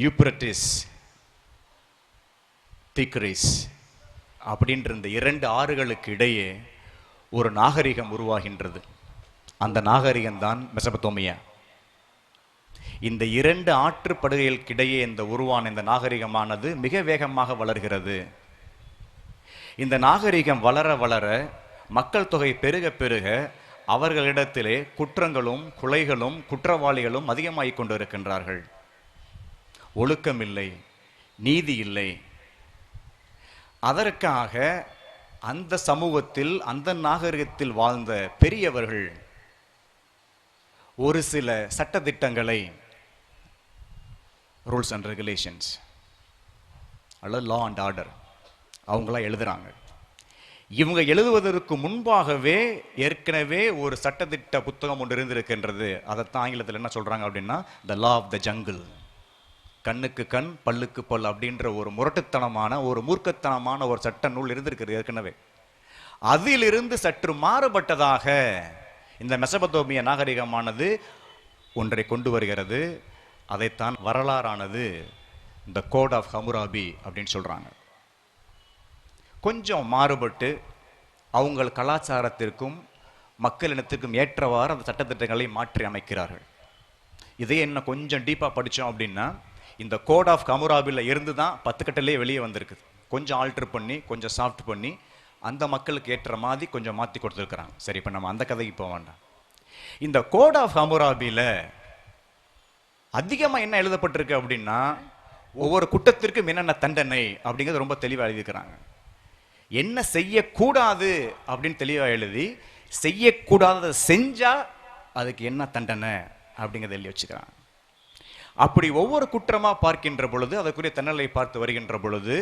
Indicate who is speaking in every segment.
Speaker 1: Euphrates திக்ரிஸ் அப்படின்ற இந்த இரண்டு ஆறுகளுக்கு இடையே ஒரு நாகரிகம் உருவாகின்றது. அந்த நாகரிகம்தான் மெசபத்தோமியா இந்த இரண்டு ஆற்றுப்படுகைகளுக்கிடையே இந்த உருவான இந்த நாகரிகமானது மிக வேகமாக வளர்கிறது. இந்த நாகரிகம் வளர வளர மக்கள் தொகை பெருக பெருக அவர்களிடத்திலே குற்றங்களும் கொலைகளும் குற்றவாளிகளும் அதிகமாகிக் கொண்டிருக்கின்றார்கள். ஒழுக்கம் இல்லை நீதி இல்லை அதற்காக அந்த சமூகத்தில் அந்த நாகரிகத்தில் வாழ்ந்த பெரியவர்கள் ஒரு சில சட்டத்திட்டங்களை ரூல்ஸ் அண்ட் ரெகுலேஷன்ஸ் அல்லது லா அண்ட் ஆர்டர் அவங்களாம் எழுதுகிறாங்க இவங்க எழுதுவதற்கு முன்பாகவே ஏற்கனவே ஒரு சட்டத்திட்ட புத்தகம் ஒன்று இருந்திருக்கின்றது. அதைத்தான் ஆங்கிலத்தில் என்ன சொல்கிறாங்க அப்படின்னா த லா ஆஃப் த ஜங்கிள் கண்ணுக்கு கண் பல்லுக்கு பல் அப்படின்ற ஒரு முரட்டுத்தனமான ஒரு மூர்க்கத்தனமான ஒரு சட்ட நூல் இருந்திருக்கிறது ஏற்கனவே. அதிலிருந்து சற்று மாறுபட்டதாக இந்த மெசபத்தோமிய நாகரிகமானது ஒன்றை கொண்டு வருகிறது. அதைத்தான் வரலாறானது இந்த கோட் ஆஃப் ஹமுராபி அப்படின்னு சொல்கிறாங்க கொஞ்சம் மாறுபட்டு அவங்கள் கலாச்சாரத்திற்கும் மக்களினத்திற்கும் ஏற்றவாறு அந்த சட்டத்திட்டங்களை மாற்றி அமைக்கிறார்கள். இதே என்ன கொஞ்சம் டீப்பாக படித்தோம் அப்படின்னா இந்த கோட் ஆஃப் கமுராபில் இருந்து தான் பத்து கட்டிலே வெளியே வந்திருக்குது. கொஞ்சம் ஆல்டர் பண்ணி கொஞ்சம் சாஃப்ட் பண்ணி அந்த மக்களுக்கு ஏற்ற மாதிரி கொஞ்சம் மாற்றி கொடுத்துருக்குறாங்க. சரி இப்போ நம்ம அந்த கதைக்கு போக வேண்டாம். இந்த கோட் ஆஃப் ஹமுராபியில் அதிகமாக என்ன எழுதப்பட்டிருக்கு அப்படின்னா ஒவ்வொரு குற்றத்திற்கும் என்னென்ன தண்டனை அப்படிங்கிறது ரொம்ப தெளிவாக எழுதியிருக்கிறாங்க. என்ன செய்யக்கூடாது அப்படின்னு தெளிவாக எழுதி செய்யக்கூடாததை செஞ்சால் அதுக்கு என்ன தண்டனை அப்படிங்கிறத எழுதி வச்சுக்கிறாங்க. அப்படி ஒவ்வொரு குற்றமா பார்க்கின்ற பொழுது அதற்குரிய தன்னலை பார்த்து வருகின்ற பொழுது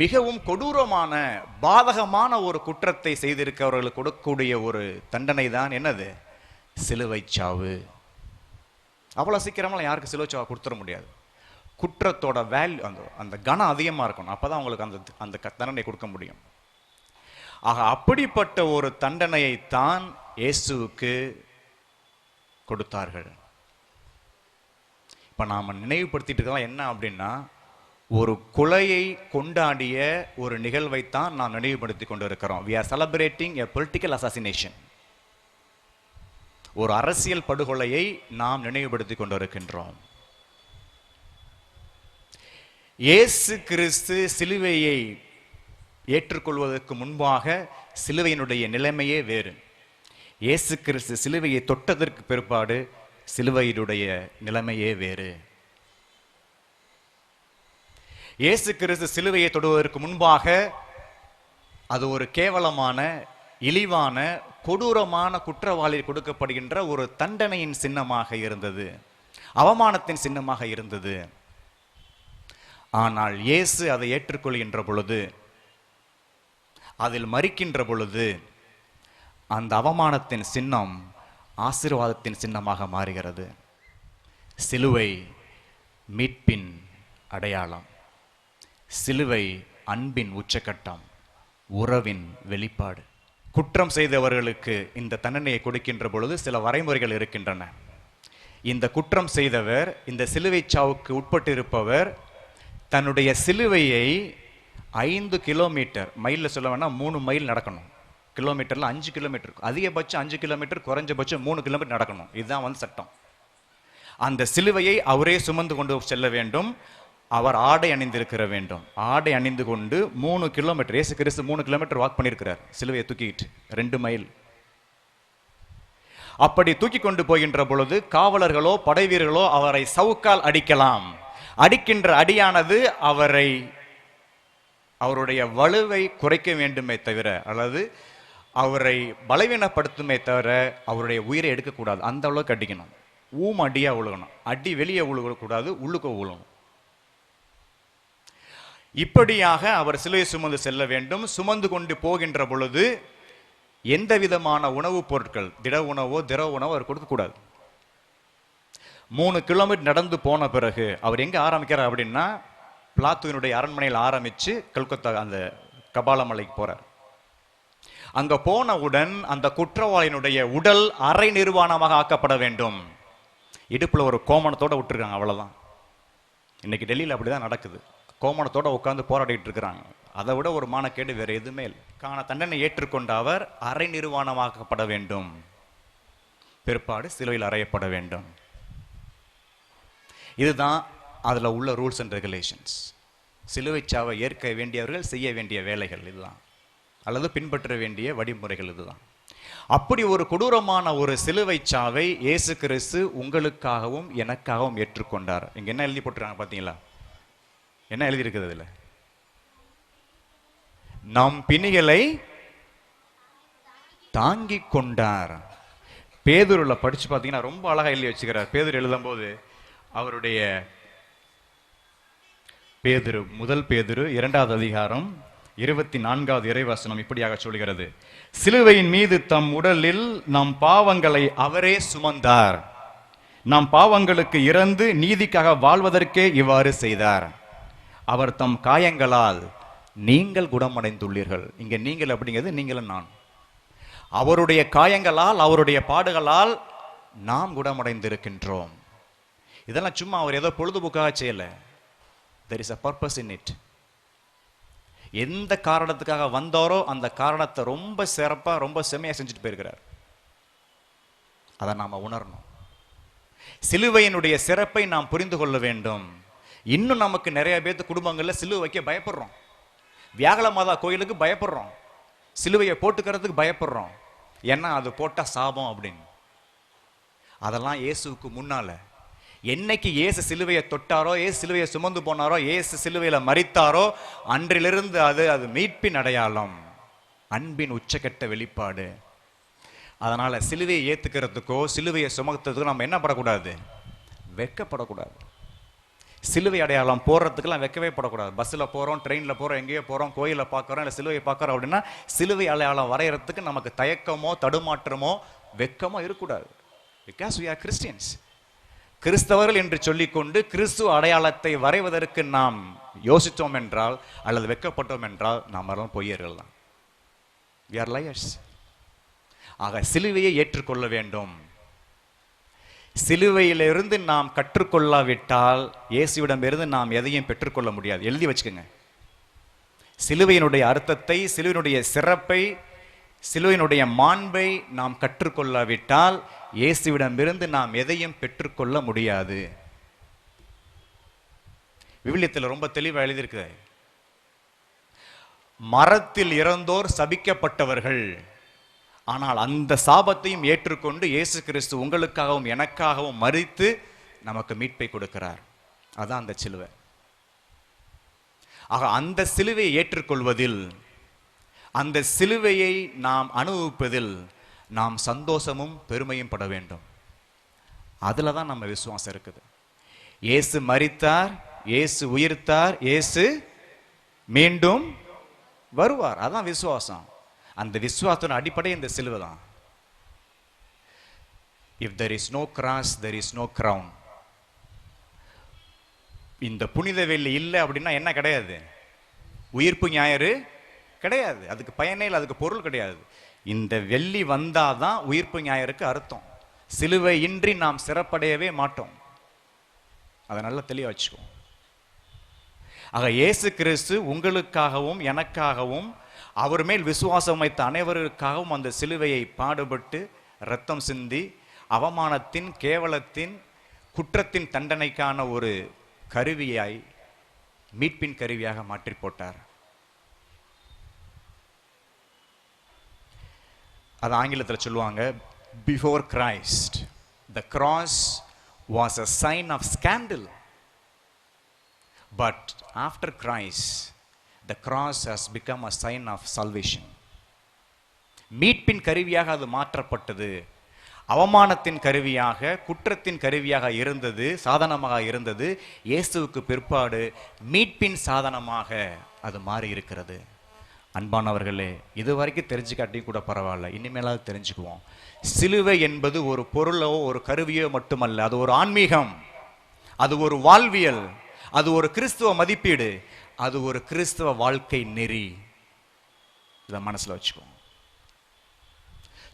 Speaker 1: மிகவும் கொடூரமான பாதகமான ஒரு குற்றத்தை செய்திருக்கவர்கள் கொடுக்கக்கூடிய ஒரு தண்டனை தான் என்னது? சிலுவை சாவு. அவ்வளோ சீக்கிரமெல்லாம் யாருக்கு சிலுவை சாவை கொடுத்துட முடியாது. குற்றத்தோட வேல்யூ அந்த அந்த கனம் அதிகமாக இருக்கணும். அப்போ தான் அவங்களுக்கு அந்த அந்த தண்டனை கொடுக்க முடியும். ஆக அப்படிப்பட்ட ஒரு தண்டனையை தான் இயேசுவுக்கு கொடுத்தார்கள். இப்போ நாம் நினைவுபடுத்திட்டு இருக்கலாம் என்ன அப்படின்னா ஒரு கொலையை கொண்டாடிய ஒரு நிகழ்வை தான் நாம் நினைவுபடுத்தி கொண்டு இருக்கிறோம் we are celebrating a political assassination ஒரு அரசியல் படுகொலையை நாம் நினைவுபடுத்தி கொண்டு இருக்கின்றோம் இயேசு கிறிஸ்து சிலுவையை ஏற்றுக்கொள்வதற்கு முன்பாக சிலுவையினுடைய நிலைமையே வேறு. இயேசு கிறிஸ்து சிலுவையை தொட்டதற்கு பிற்பாடு சிலுவையினுடைய நிலைமையே வேறு. இயேசு கிறிஸ்து சிலுவையை தொடுவதற்கு முன்பாக அது ஒரு கேவலமான இழிவான கொடூரமான குற்றவாளி கொடுக்கப்படுகின்ற ஒரு தண்டனையின் சின்னமாக இருந்தது. அவமானத்தின் சின்னமாக இருந்தது. ஆனால் இயேசு அதை ஏற்றுக்கொள்கின்ற பொழுது அதில் மறிக்கின்ற பொழுது அந்த அவமானத்தின் சின்னம் ஆசீர்வாதத்தின் சின்னமாக மாறுகிறது. சிலுவை மீட்பின் அடையாளம். சிலுவை அன்பின் உச்சக்கட்டம் உறவின் வெளிப்பாடு. குற்றம் செய்தவர்களுக்கு இந்த தண்டனையை கொடுக்கின்ற பொழுது சில வரைமுறைகள் இருக்கின்றன. இந்த குற்றம் செய்தவர் இந்த சிலுவை சாவுக்கு உட்பட்டு இருப்பவர் தன்னுடைய சிலுவையை ஐந்து கிலோமீட்டர் மைலில் சொல்ல வேணால் மூணு மைல் நடக்கணும். கிலோமீட்டரில் அஞ்சு கிலோமீட்டர் அதிகபட்சம் அஞ்சு கிலோமீட்டர் குறைஞ்சபட்சம் மூணு கிலோமீட்டர் நடக்கணும். இதுதான் வந்து சட்டம். அந்த சிலுவையை அவரே சுமந்து கொண்டு செல்ல வேண்டும். அவர் ஆடை அணிந்திருக்கிற வேண்டும். ஆடை அணிந்து கொண்டு மூணு கிலோமீட்டர் ஏசு கிறிஸ்து மூணு கிலோமீட்டர் வாக் பண்ணியிருக்கிறார். சிலுவையை தூக்கிட்டு ரெண்டு மைல். அப்படி தூக்கி கொண்டு போகின்ற பொழுது காவலர்களோ படைவீரர்களோ அவரை சவுக்கால் அடிக்கலாம். அடிக்கின்ற அடியானது அவரை அவருடைய வலுவை குறைக்க வேண்டுமே தவிர அல்லது அவரை பலவீனப்படுத்துமே தவிர அவருடைய உயிரை எடுக்கக்கூடாது. அந்த அளவுக்கு அடிக்கணும். ஊம் அடியாக உழுகணும். அடி வெளியே உழுகக்கூடாது உள்ளுக்க உழுகணும். இப்படியாக அவர் சிலையை சுமந்து செல்ல வேண்டும். சுமந்து கொண்டு போகின்ற பொழுது எந்த விதமான உணவுப் பொருட்கள் திட உணவோ திரவ உணவோ அவர் கொடுக்கக்கூடாது. மூணு கிலோமீட்டர் நடந்து போன பிறகு அவர் எங்கே ஆரம்பிக்கிறார் அப்படின்னா பிளாத்துவினுடைய அரண்மனையில் ஆரம்பித்து கல்கத்தா அந்த கபாலமலைக்கு போகிறார் அங்க போனவுடன் அந்த குற்றவாளியினுடைய உடல் அரை நிர்வாணமாக ஆக்கப்பட வேண்டும். இடுப்புல ஒரு கோமணத்தோட விட்டுருக்காங்க அவ்வளவுதான். இன்னைக்கு டெல்லியில் அப்படிதான் நடக்குது. கோமணத்தோட உட்காந்து போராடிட்டு இருக்கிறாங்க. அதை விட ஒரு மானக்கேடு வேற எதுவுமே காண தண்டனை ஏற்றுக்கொண்ட அவர் அரை நிர்வாணமாக்கப்பட வேண்டும். பிற்பாடு சிலுவையில் அறையப்பட வேண்டும். இதுதான் அதில் உள்ள ரூல்ஸ் அண்ட் ரெகுலேஷன்ஸ் சிலுவை சாவை ஏற்க வேண்டியவர்கள் செய்ய வேண்டிய வேலைகள் இதுதான். அல்லது பின்பற்ற வேண்டிய வழிமுறைகள் இதுதான். அப்படி ஒரு கொடூரமான ஒரு சிலுவை சாவை இயேசு கிறிஸ்து உங்களுக்காகவும் எனக்காகவும் ஏற்றுக்கொண்டார். இங்க என்ன எழுதி போட்டுருக்காங்க பாத்தீங்களா என்ன எழுதி இருக்குது அதுல? நம் பிணிகளை தாங்கி கொண்டார். பேதுருல படிச்சு பார்த்தீங்கன்னா ரொம்ப அழகா எழுதி வச்சுக்கிறார். எழுதும் எழுதும்போது அவருடைய பேதுரு முதல் பேதுரு இரண்டாவது அதிகாரம் இருபத்தி நான்காவது இறைவசனம் இப்படியாக சொல்கிறது. சிலுவையின் மீது தம் உடலில் நம் பாவங்களை அவரே சுமந்தார். நம் பாவங்களுக்கு இறந்து நீதிக்காக வாழ்வதற்கே இவ்வாறு செய்தார். அவர் தம் காயங்களால் நீங்கள் குணமடைந்துள்ளீர்கள். இங்கே நீங்கள் அப்படிங்கிறது நீங்களும் நான். அவருடைய காயங்களால் அவருடைய பாடுகளால் நாம் குணமடைந்திருக்கின்றோம். இதெல்லாம் சும்மா அவர் ஏதோ பொழுதுபோக்காக செய்யல. There is a purpose in it எந்த காரணத்துக்காக வந்தாரோ அந்த காரணத்தை ரொம்ப சிறப்பாக ரொம்ப செம்மையாக செஞ்சுட்டு போயிருக்கிறார். அதை நாம் உணரணும். சிலுவையினுடைய சிறப்பை நாம் புரிந்து கொள்ள வேண்டும். இன்னும் நமக்கு நிறைய பேர்த்து குடும்பங்களில் சிலுவை வைக்க பயப்படுறோம். வியாகல மாதா கோயிலுக்கு பயப்படுறோம். சிலுவையை போட்டுக்கிறதுக்கு பயப்படுறோம். ஏன்னா அது போட்டால் சாபம் அப்படின்னு. அதெல்லாம் இயேசுவுக்கு முன்னால என்னைக்கு இயேசு சிலுவையை தொட்டாரோ ஏசு சிலுவையை சுமந்து போனாரோ ஏசு சிலுவையில மறித்தாரோ அன்றிலிருந்து அது அது மீட்பின் அடையாளம். அன்பின் உச்சக்கட்ட வெளிப்பாடு. அதனால சிலுவையை ஏத்துக்கிறதுக்கோ சிலுவையை சுமத்துறதுக்கோ நம்ம என்ன படக்கூடாது? வெக்கப்படக்கூடாது. சிலுவை அடையாளம் போடுறதுக்கெல்லாம் வெக்கவே படக்கூடாது. பஸ்ஸில் போகிறோம் ட்ரெயினில் போகிறோம் எங்கேயோ போகிறோம் கோயிலில் பார்க்குறோம் இல்லை சிலுவையை பார்க்குறோம் அப்படின்னா சிலுவை அடையாளம் வரைகிறதுக்கு நமக்கு தயக்கமோ தடுமாற்றமோ வெக்கமோ இருக்கக்கூடாது. பிகாஸ் வி ஆர் கிறிஸ்டியன்ஸ் கிறிஸ்தவர்கள் என்று சொல்லிக்கொண்டு கிறிஸ்துவ அடையாளத்தை வரைவதற்கு நாம் யோசித்தோம் என்றால் அல்லது வெக்கப்பட்டோம் என்றால் நாம் எல்லாம் பொய்யர்கள் தான். வி ஆர் லயர்ஸ் ஆக சிலுவையை ஏற்றுக்கொள்ள வேண்டும். சிலுவையிலிருந்து நாம் கற்றுக்கொள்ளாவிட்டால் இயேசுவிடமிருந்து நாம் எதையும் பெற்றுக்கொள்ள முடியாது. எழுதி வச்சுக்கோங்க. சிலுவையினுடைய அர்த்தத்தை சிலுவையினுடைய சிறப்பை சிலுவையினுடைய மாண்பை நாம் கற்றுக்கொள்ளாவிட்டால் இயேசுவிடமிருந்து நாம் எதையும் பெற்றுக்கொள்ள முடியாது. விவிலியத்தில் ரொம்ப தெளிவாக எழுதியிருக்கு மரத்தில் இறந்தோர் சபிக்கப்பட்டவர்கள் ஆனால் அந்த சாபத்தையும் ஏற்றுக்கொண்டு இயேசு கிறிஸ்து உங்களுக்காகவும் எனக்காகவும் மறித்து நமக்கு மீட்பை கொடுக்கிறார். அதான் அந்த சிலுவை. ஆக அந்த சிலுவையை ஏற்றுக்கொள்வதில் அந்த சிலுவையை நாம் அனுபவிப்பதில் நாம் சந்தோஷமும் பெருமையும் பட வேண்டும். அதில் தான் நம்ம விசுவாசம் இருக்குது. இயேசு மறித்தார் இயேசு உயிர்த்தார் இயேசு மீண்டும் வருவார். அதான் விசுவாசம். அந்த விசுவாசத்தின் அடிப்படை இந்த சிலுவை தான். If there is no cross there is no crown இந்த புனித வெள்ளி இல்லை அப்படின்னா என்ன கிடையாது? உயிர்ப்பு ஞாயிறு கிடையாது. அதுக்கு பயனே இல்லை அதுக்கு பொருள் கிடையாது. இந்த வெள்ளி வந்தாதான் உயிர்ப்பு ஞாயிறுக்கு அர்த்தம். சிலுவை இன்றி நாம் சிறப்படையவே மாட்டோம். அதை நல்லா தெளிவா வச்சுக்குவோம் ஆக இயேசு கிறிஸ்து உங்களுக்காகவும் எனக்காகவும் அவர் மேல் விசுவாசம் வைத்த அனைவருக்காகவும் அந்த சிலுவையை பாடுபட்டு ரத்தம் சிந்தி அவமானத்தின் கேவலத்தின் குற்றத்தின் தண்டனைக்கான ஒரு கருவியாய் மீட்பின் கருவியாக மாற்றி போட்டார் அது ஆங்கிலத்தில் சொல்லுவாங்க before Christ the cross was a sign of scandal but after Christ the cross has become a sign of salvation மீட்பின் கருவியாக அது மாற்றப்பட்டது. அவமானத்தின் கருவியாக குற்றத்தின் கருவியாக இருந்தது சாதனமாக இருந்தது. இயேசுவுக்கு பிற்பாடு மீட்பின் சாதனமாக அது மாறி இருக்கிறது அன்பானவர்களே இது வரைக்கும் தெரிஞ்சுக்காட்டி கூட பரவாயில்ல. இனிமேலாவது தெரிஞ்சுக்குவோம். சிலுவை என்பது ஒரு பொருளோ ஒரு கருவியோ மட்டுமல்ல. அது ஒரு ஆன்மீகம். அது ஒரு வாழ்வியல். அது ஒரு கிறிஸ்துவ மதிப்பீடு. அது ஒரு கிறிஸ்துவ வாழ்க்கை நெறி. இதை மனசுல வச்சுக்கோங்க.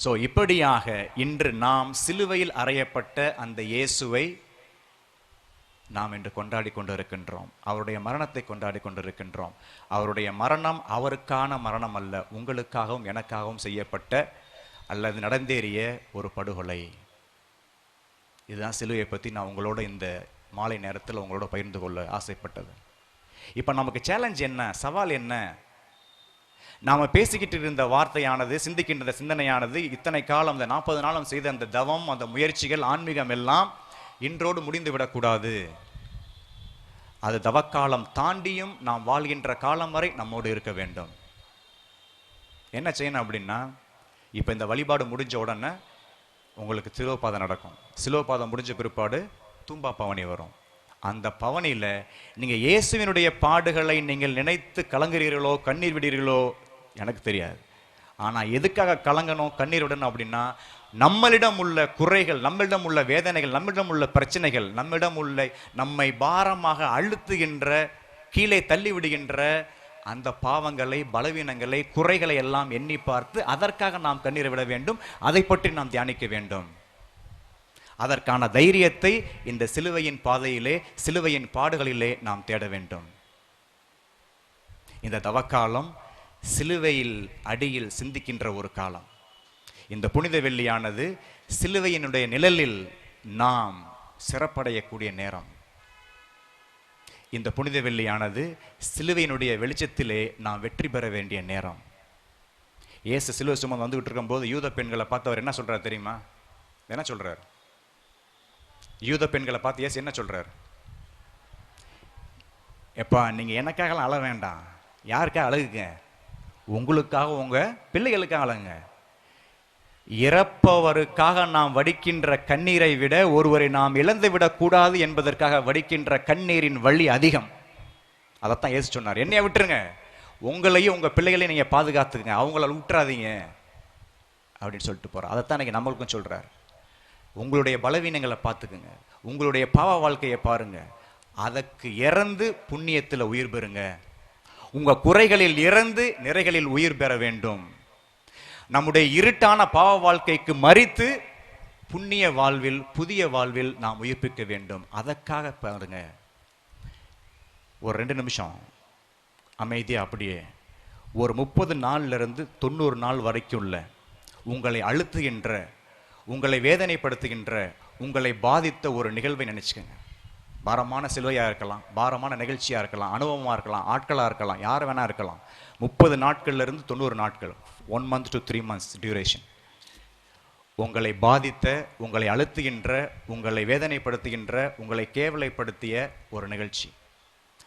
Speaker 1: ஸோ இப்படியாக இன்று நாம் சிலுவையில் அறையப்பட்ட அந்த இயேசுவை நாம் இன்று கொண்டாடி கொண்டிருக்கின்றோம். அவருடைய மரணத்தை கொண்டாடி கொண்டிருக்கின்றோம். அவருடைய மரணம் அவருக்கான மரணம் அல்ல உங்களுக்காகவும் எனக்காகவும் செய்யப்பட்ட அல்லது நடந்தேறிய ஒரு படுகொலை. இதுதான் சிலுவையை பற்றி நான் உங்களோட இந்த மாலை நேரத்தில் உங்களோட பகிர்ந்து கொள்ள ஆசைப்பட்டது. இப்போ நமக்கு சேலஞ்ச் என்ன? சவால் என்ன? நாம் பேசிக்கிட்டு இருந்த வார்த்தையானது சிந்திக்கின்ற சிந்தனையானது இத்தனை காலம் அந்த நாற்பது நாளும் செய்த அந்த தவம் அந்த முயற்சிகள் ஆன்மீகம் எல்லாம் இன்றோடு முடிந்து விடக்கூடாது அது தவக்காலம் தாண்டியும் நாம் வாழ்கின்ற காலம் வரை நம்மோடு இருக்க வேண்டும். என்ன செய்யணும் அப்படின்னா இப்போ இந்த வழிபாடு முடிஞ்ச உடனே உங்களுக்கு சிலோபாதம் நடக்கும். சிலோபாதம் முடிஞ்ச பிற்பாடு தும்பா பவனி வரும். அந்த பவனியில் நீங்கள் இயேசுவினுடைய பாடுகளை நீங்கள் நினைத்து கலங்குறீர்களோ கண்ணீர் விடுறீர்களோ எனக்கு தெரியாது. ஆனால் எதுக்காக கலங்கணும் கண்ணீர் விடணும் அப்படின்னா நம்மளிடம் உள்ள குறைகள் நம்மளிடம் உள்ள வேதனைகள் நம்மளிடம் உள்ள பிரச்சனைகள் நம்மிடம் உள்ள நம்மை பாரமாக அழுத்துகின்ற கீழே தள்ளி விடுகின்ற அந்த பாவங்களை பலவீனங்களை குறைகளை எல்லாம் எண்ணி பார்த்து அதற்காக நாம் கண்ணீரை விட வேண்டும். அதை பற்றி நாம் தியானிக்க வேண்டும். அதற்கான தைரியத்தை இந்த சிலுவையின் பாதையிலே சிலுவையின் பாடுகளிலே நாம் தேட வேண்டும். இந்த தவக்காலம் சிலுவையில் அடியில் சிந்திக்கின்ற ஒரு காலம். இந்த புனித வெள்ளியானது சிலுவையினுடைய நிழலில் நாம் சிறப்படையக்கூடிய நேரம். இந்த புனித வெள்ளியானது சிலுவையினுடைய வெளிச்சத்திலே நாம் வெற்றி பெற வேண்டிய நேரம். இயேசு சிலுவை சுமந்து வந்துகிட்டு இருக்கும்போது யூத பெண்களை பார்த்து அவர் என்ன சொல்கிறார் தெரியுமா? என்ன சொல்றார்? யூத பெண்களை பார்த்து ஏசு என்ன சொல்றார்? எப்பா நீங்க எனக்காகலாம் அழ வேண்டாம். யாருக்காக அழகுங்க? உங்களுக்காக உங்க பிள்ளைகளுக்காக அழகுங்க. இறப்பவருக்காக நாம் வடிக்கின்ற கண்ணீரை விட ஒருவரை நாம் இழந்து விடக்கூடாது என்பதற்காக வடிக்கின்ற கண்ணீரின் வழி அதிகம். அதைத்தான் ஏசு சொன்னார். என்னைய விட்டுருங்க. உங்களையும் உங்கள் பிள்ளைகளையும் நீங்கள் பாதுகாத்துக்குங்க. அவங்கள விட்டுறாதீங்க அப்படின்னு சொல்லிட்டு போகிறார் அதைத்தான் இன்றைக்கி நம்மளுக்கும் சொல்கிறார் உங்களுடைய பலவீனங்களை பார்த்துக்குங்க. உங்களுடைய பாவ வாழ்க்கையை பாருங்கள் அதற்கு இறந்து புண்ணியத்தில் உயிர் பெறுங்க. உங்கள் குறைகளில் இறந்து நிறைகளில் உயிர் பெற வேண்டும். நம்முடைய இருட்டான பாவ வாழ்க்கைக்கு மறித்து புண்ணிய வாழ்வில் புதிய வாழ்வில் நாம் உயிர்ப்பிக்க வேண்டும். அதற்காக பாருங்க. ஒரு ரெண்டு நிமிஷம். அமைதியா அப்படியே. ஒரு முப்பது நாள்ல இருந்து தொண்ணூறு நாள் வரைக்கும் உள்ள உங்களை அழுத்துகின்ற உங்களை வேதனைப்படுத்துகின்ற உங்களை பாதித்த ஒரு நிகழ்வை நினச்சிக்கோங்க. பாரமான சிலுவையாக இருக்கலாம் பாரமான நிகழ்ச்சியாக இருக்கலாம் அனுபவமாக இருக்கலாம் ஆட்களாக இருக்கலாம் யார் வேணால் இருக்கலாம். முப்பது நாட்கள்லேருந்து தொண்ணூறு நாட்கள் one month to three months duration உங்களை பாதித்த உங்களை அழுத்துகின்ற உங்களை வேதனைப்படுத்துகின்ற உங்களை கேவலைப்படுத்திய ஒரு நிகழ்ச்சி.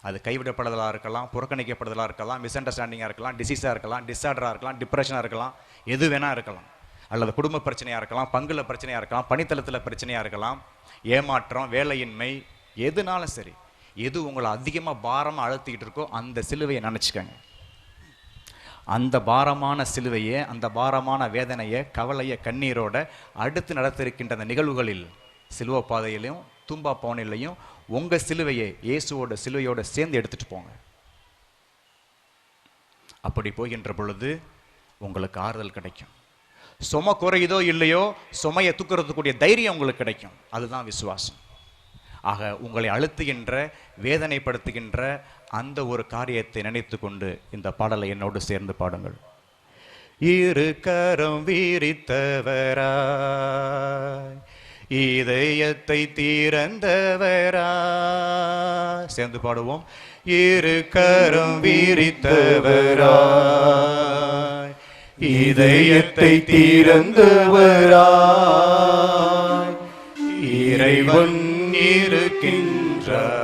Speaker 1: அது கைவிடப்படுதலாக இருக்கலாம் புறக்கணிக்கப்படுதலாக இருக்கலாம் மிஸ் அண்டர்ஸ்டாண்டிங்காக இருக்கலாம் டிசீஸாக இருக்கலாம் டிஸார்டராக இருக்கலாம் டிப்ரெஷனாக இருக்கலாம் எது வேணால் இருக்கலாம். அல்லது குடும்ப பிரச்சனையாக இருக்கலாம் பங்குல பிரச்சனையாக இருக்கலாம் பணித்தளத்தில் பிரச்சனையாக இருக்கலாம் ஏமாற்றம் வேலையின்மை எதுனாலும் சரி எது உங்களை அதிகமாக பாரமாக அழுத்திக்கிட்டு இருக்கோ அந்த சிலுவையை நினச்சிக்கங்க. அந்த பாரமான சிலுவையை அந்த பாரமான வேதனையை கவலையை கண்ணீரோட அடுத்து நடத்திருக்கின்ற அந்த நிகழ்வுகளில் சிலுவ பாதையிலையும் தும்பா பவனிலையும் உங்கள் சிலுவையை இயேசுவோட சிலுவையோட சேர்ந்து எடுத்துகிட்டு போங்க. அப்படி போகின்ற பொழுது உங்களுக்கு ஆறுதல் கிடைக்கும். சும குறையுதோ இல்லையோ சுமையை தூக்குறதுக்கூடிய தைரியம் உங்களுக்கு கிடைக்கும். அதுதான் விசுவாசம். ஆக உங்களை அழுத்துகின்ற வேதனைப்படுத்துகின்ற அந்த ஒரு காரியத்தை நினைத்து கொண்டு இந்த பாடலை என்னோடு சேர்ந்து பாடுங்கள். இரு கரம் வீரித்தவராய் இதயத்தை தீரந்தவரா சேர்ந்து பாடுவோம். இரு கரம் வீரித்தவரா
Speaker 2: இதயத்தை தீரந்தவரா இறைவன்
Speaker 1: இருக்கின்ற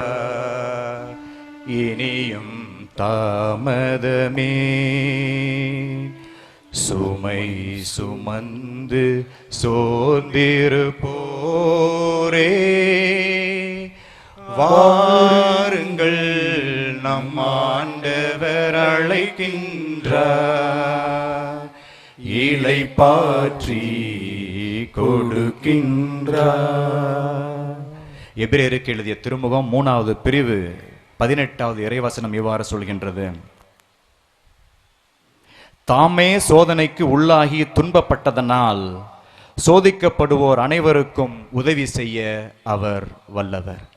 Speaker 1: இனியும் தாமதமே. சுமை சுமந்து சோர்ந்திருப்போரே. வாருங்கள் நம் ஆண்டவர் அழைக்கின்றார்.
Speaker 2: இலை பாற்றி கொடுக்கின்றார்.
Speaker 1: எபிரேருக்கு எழுதிய திருமுகம் மூணாவது பிரிவு பதினெட்டாவது இறைவசனம் இவ்வாறு சொல்கின்றது. தாமே சோதனைக்கு உள்ளாகி துன்பப்பட்டதனால் சோதிக்கப்படுவோர் அனைவருக்கும் உதவி செய்ய அவர் வல்லவர்.